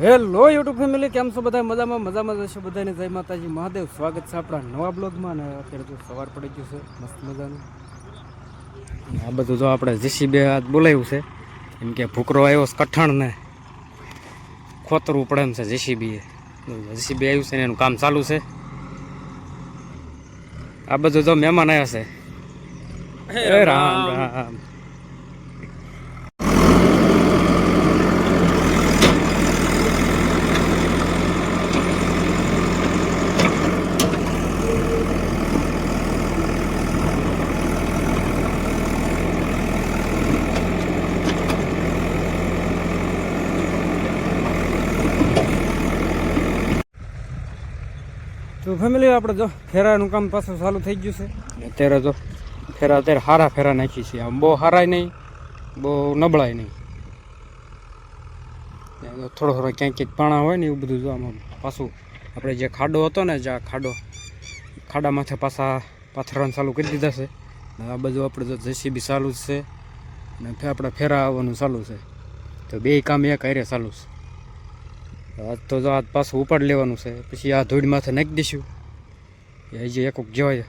Hello YouTube family કેમ છો બધા? મજામાં મજામાં જશો બધાને? જય માતાજી મહાદેવ. સ્વાગત છે આપણા નવા બ્લોગમાં અને અત્યારે તો સવાર પડી ગયું છે મસ્ત મજાનું. આ બધું જો આપણે જીસીબી આજ બોલાવ્યું છે એમ કે ભૂકરો આવ્યો છે કઠણ ને ખોતરવું પડે એમ છે જીસીબી જીસીબી આવ્યું છે ને એનું કામ ચાલુ છે. આ બધું જો મહેમાન આવ્યા છે. રામ રામ. ફેમિલી આપણે જો ફેરાનું કામ પાછું ચાલુ થઈ ગયું છે. અત્યારે જો ફેરા, અત્યારે હારા ફેરા નાખી છે. આમ બહુ હારાય નહીં, બહુ નબળાય નહીં. થોડો થોડો ક્યાંક ક્યાંક પાણા હોય ને એવું બધું જો આમાં પાછું આપણે જે ખાડો હતો ને, જે આ ખાડો ખાડામાંથી પાછા પાથરવાનું ચાલુ કરી દીધા છે. આ બધું આપણે જો જેસીબી ચાલુ જ છે. અને આપણે ફેરા આવવાનું ચાલુ છે. તો બે કામ એક હારે ચાલુ છે. આજ તો જો આજ પાછું ઉપાડ લેવાનું છે. પછી આ ધૂળ માથે નાખી દઈશું. એ જે એક જેવાય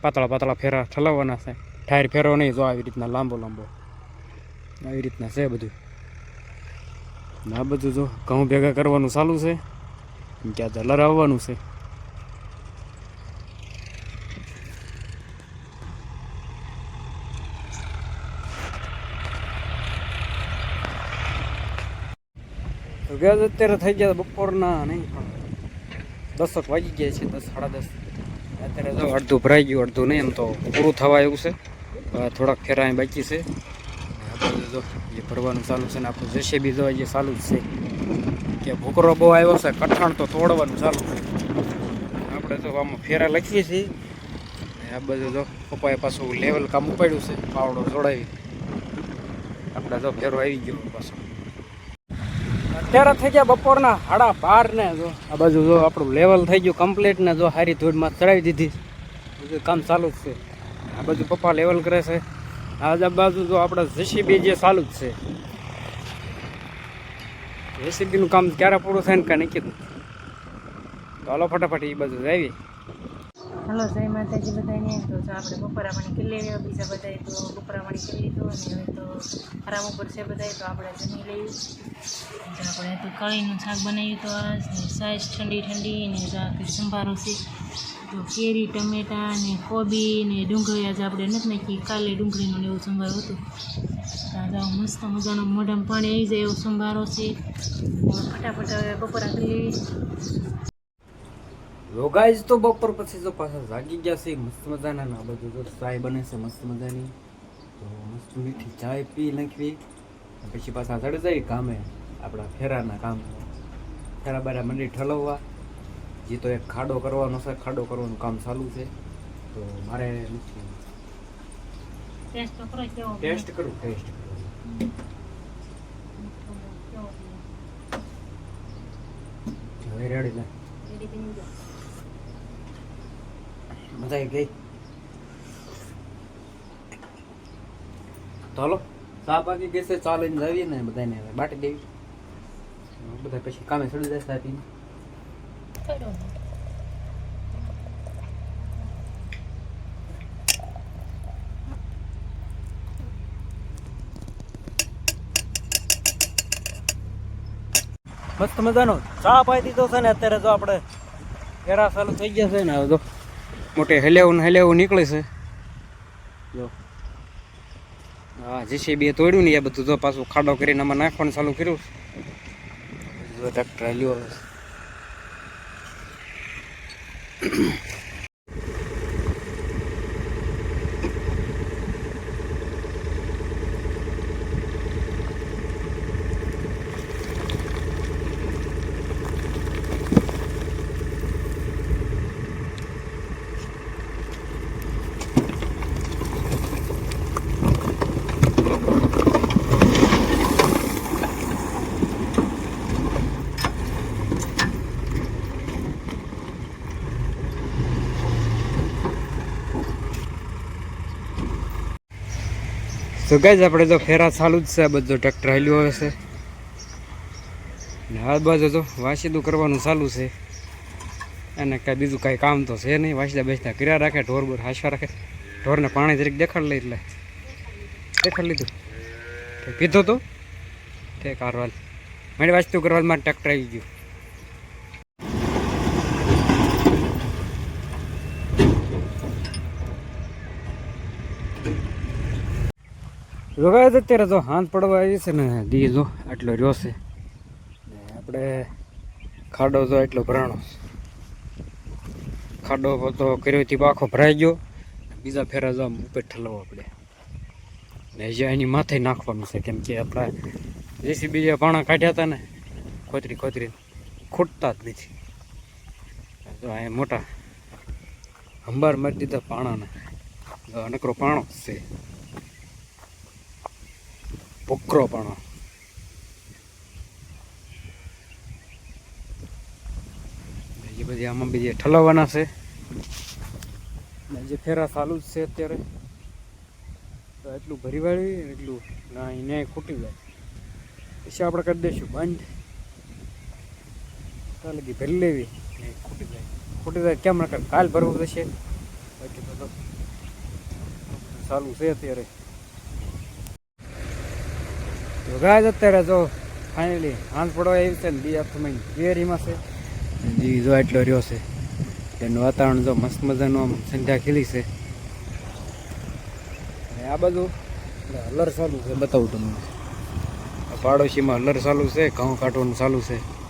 પાતળા પાતળા ફેરા ઠલાવવાના છે. ટાયર ફેરવો નહીં, જો આવી રીતના લાંબો લાંબો. આવી રીતના છે બધું. આ બધું જો ઘઉં ભેગા કરવાનું ચાલુ છે. ત્યાં ઝલર આવવાનું છે. વ્યાજ અત્યારે થઈ ગયા બપોરના નહીં પણ દસક વાગી ગયા છે, દસ, સાડા દસ. અત્યારે તો અડધું ભરાઈ ગયું, અડધું નહીં, એમ તો પૂરું થવા એવું છે. થોડાક ફેરા અહીં બાકી છે. આ બધું જો જે ભરવાનું ચાલુ છે ને, આપણું જેસીબી જો જે ચાલુ જ છે. કે ભૂકરો બહુ આવ્યો છે, કઠાણ તો તોડવાનું ચાલુ છે. આપણે તો આમાં ફેરા લખીએ છીએ. આ બધું જો પપ્પાએ પાછું લેવલ કામ ઉપાડ્યું છે, પાવડો જોડાવી. આપણે જો ફેરો આવી ગયો પાછો. અત્યારે થઈ ગયા બપોરના સાડા બાર ને જો. આ બાજુ જો આપણું લેવલ થઈ ગયું કમ્પ્લીટ ને જો હારી ધૂળમાં ચડાવી દીધી. બધું કામ ચાલુ જ છે. આ બાજુ પપ્પા લેવલ કરે છે. આ બાજુ જો આપણે જેસીબી જે ચાલુ જ છે. જેસીબીનું કામ ક્યારે પૂરું થાય ને કાંઈ નક્કી. તો હાલો ફટાફટ એ બાજુ આવી. હલો, જય માતાજી બધાને. તો જો આપણે બપોરા પાણી કરી લેવા બીજા બધાએ તો બપોરા પાણી કરી લીધું અને હવે તો આરામ ઉપર છે બધાએ, તો આપણે જમી લઈએ. જો આપણે તો કળીનું શાક બનાવ્યું તો આ સાઈઝ ઠંડી ઠંડી, ને જો આ સંભારો છે. તો કેરી, ટમેટા, ને કોબી, ને ડુંગળી, આજે આપણે નથી નાખી, કાલે ડુંગળીનું એવું સંભારો હતું. તો આજે મસ્ત મજાનો મોઢામાં પાણી આવી જાય એવો સંભારો છે. ફટાફટ હવે બપોરા કરી લઈએ. રોગાઈજ તો બપોર પછી જો પાછા જાગી ગયા છે મસ્ત મજાના ને બધું જો ચાય બને છે મસ્ત મજાની. તો મસ્ત મીઠી ચાય પી નાખવી. પછી પાછા ચડે જાય કામે આપણા ફેરાના કામ ફેરા બારા મંડી ઠલવવા. જે તો એક ખાડો કરવાનો છે ખાડો કરવાનું કામ ચાલુ છે. તો મારે નથી. ટેસ્ટ કરું ટેસ્ટ કરું હવે રેડી ને? મજા આવી ગઈ તો હાલો ચા પાકી ગઈ છે ચા લઈને જાવીએ ને બધાને હવે બાટી દેવી બધા પછી કામે ચડી જાય ચા પીને મસ્ત મજાનો. ચા પાઈ દીધો છે ને અત્યારે જો આપણે ઘેરા ચાલુ થઈ ગયા છે ને હવે તો મોટે હલેવું ને હલેવું નીકળે છે. જો. હા જેસીબી તોડ્યું ને એ બધું તો પાછું ખાડો કરીને આમાં નાખવાનું ચાલુ કર્યું જો ટ્રેક્ટર હલ્યો હવે. તો ગાઈઝ આપણે તો ફેરા ચાલુ જ છે. બધો ટ્રેક્ટર હાલ્યો આવે છે. ને આ બાજુ તો વાસીદું કરવાનું ચાલુ છે. અને કાંઈ બીજું કાંઈ કામ તો છે નહીં. વાસીદા બેસતા કર્યા રાખે, ઢોર બોર હાસવા રાખે. ઢોરને પાણી તરીકે દેખાડ લઈ એટલે. દેખાડ લીધું. પીધો તો? તે કારવાલ મારી વાસ્તુ કરવા માટે ટ્રેક્ટર આવી ગયું. રોગાય તો અત્યારે તો હાથ પડવા આવી છે ને દી જો આટલો રહ્યો છે. આપણે ખાડો તો એટલો ભરાણો ખાડો તો કર્યો પાખો ભરાઈ ગયો. બીજા ફેરા જો ઉપર ઠલવો આપણે ને જે એની માથે નાખવાનું છે, કેમ કે આપણા જેસીબી જે પાણા કાઢ્યા હતા ને, ખોતરી ખોતરી ખૂટતા જ નથી. તો આ મોટા અંબાર મારી દીધા પાણાને. જો નકરો પાણો છે. પોકરો પણ. બીજી બધી આમાં બીજી ઠલાવવાના છે. જે ફેરા ચાલુ જ છે અત્યારે. તો એટલું ભરી વાળી એટલું ના એને ખૂટી જાય. પછી આપણે કરી દઈશું બંધ. કાલે ભરી લેવી. ખૂટી જાય. ખૂટી જાય કેમ? કાલ ભરવું થશે. બાકી તો ચાલુ છે અત્યારે. તો ગાય અત્યારે જો ફાઇનલી હાંસ પડવા આવી છે ને બી હાથમાં કેરીમાં છે. જી જો એટલો રહ્યો છે. તેનું વાતાવરણ જો મસ્ત મજાનું આમ સંધ્યા ખીલી છે. અને આ બધું હલર ચાલુ છે, બતાવું તમને. પાડોશીમાં હલર ચાલુ છે, ઘઉં કાઢવાનું ચાલુ છે.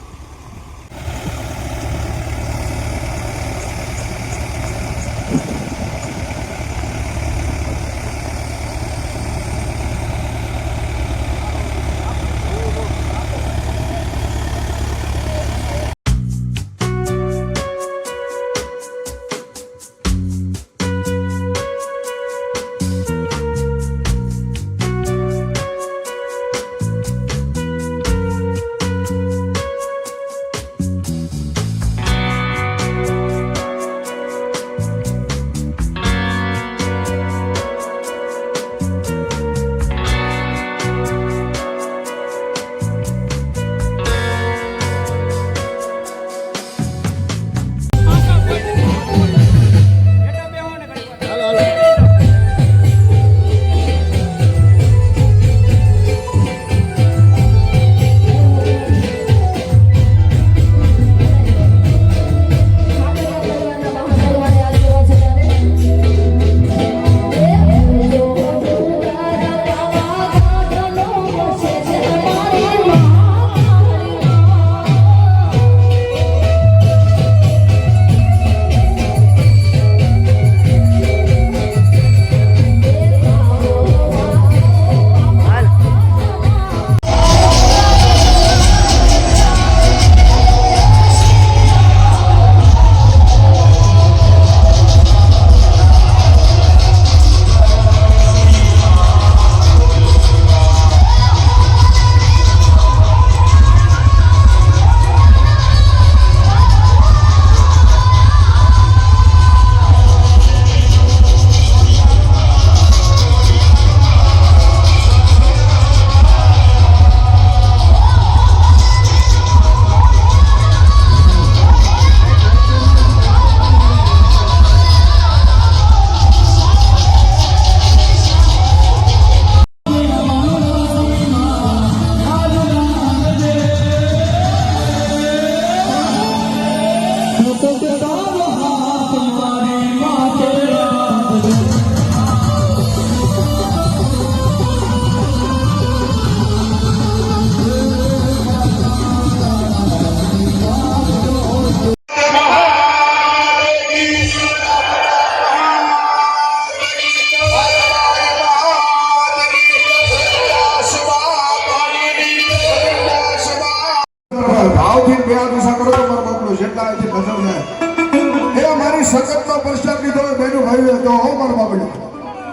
સખતનો પ્રસ્તાવ લીધો હોય બેનું ભાઈ તો હો મારો બાપને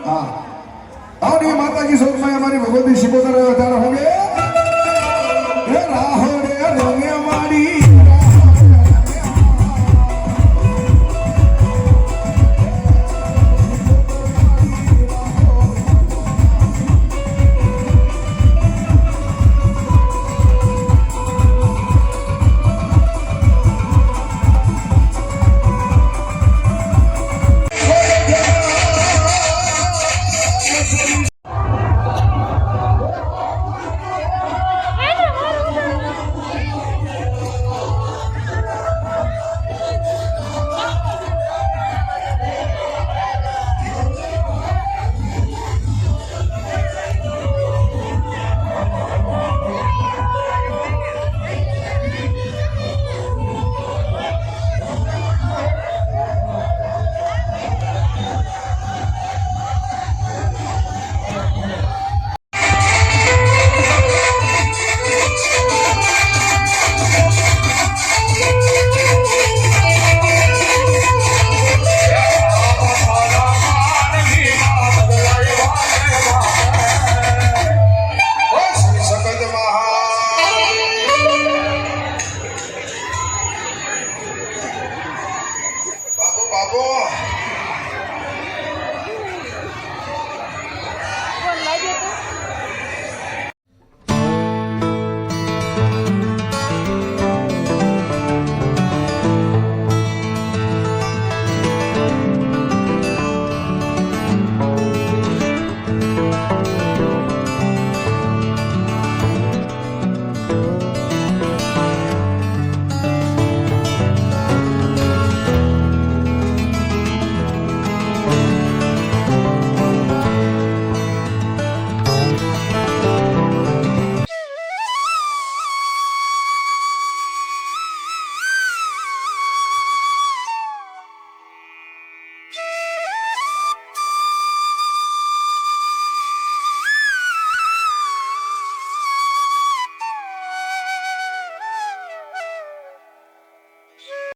હા. અને માતાજી સ્વરૂપમાં અમારી ભગવતી શિકોતર વધારે હોગે.